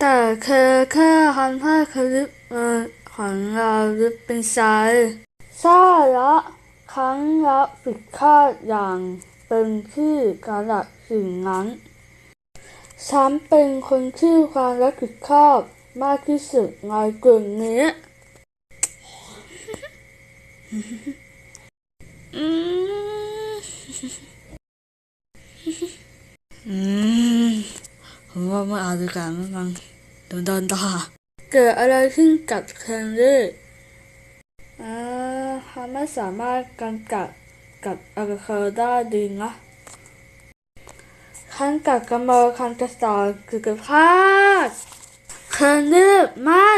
แต่เธอแค่ทำให้คลิปเออของเราลึกเป็นไซใช่ละครั้งละผิดคาดอย่างเป็นที่กระดับสิ่งนั้นฉันเป็นคนที่ความรับผิดชอบมากที่สุดในกลุ่มนี้อืมอืมผมว่าไม่เอาดีกว่าไม่ฟัง ดี๋ยวโดนด่าเกิดอะไรขึ้นกับเคนลี่อ่าเขาไม่สามารถกำกับกับอะไรเธอได้ดีนะขั้นกับกำมอคันกระสอนคือกับพลาดเคนลี่ไม่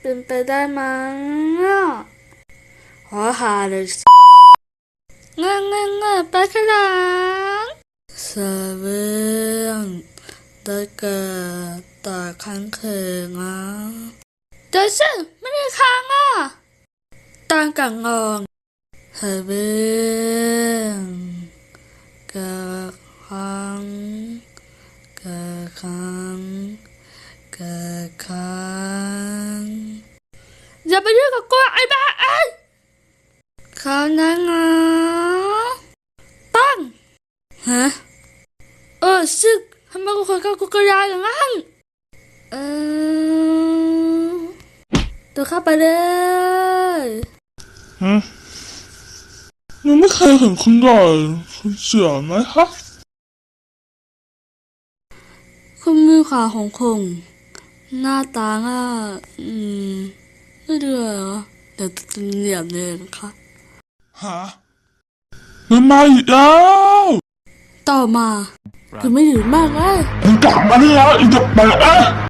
เป็นไปได้มั้งอะขอหาเลยเงยเงยเงยไปข้างหลังเซเว่น ได้เกิดตาค้างเคืองอะเดี๋ยวสิไม่ได้ค้างอะตั้งกังงองเซเว่นเกิดครั้งเกิดครั้งเกิดครั้งอย่าไปยุ่งกับกูไอ้บ้าไอ้ยเขานั้นนะปังฮะเออซึก ทำไมกูคนกับกูกระยาอย่างนั้นเออตัวเข้าไปเลยฮะยังไม่เคยเห็นคุณใหญ่คุณเสียไหมฮะคุณมือขวาของคง หน้าตาอะอืมไม่เดือดเหรอเดี๋ยวจะเหลี่ยมเลยนะคะฮะมันมาอีกแล้วต่อมา คุณไม่ดื่มมากเลยมึงกลับมาได้แล้วอีกเด็กแปเอ้ย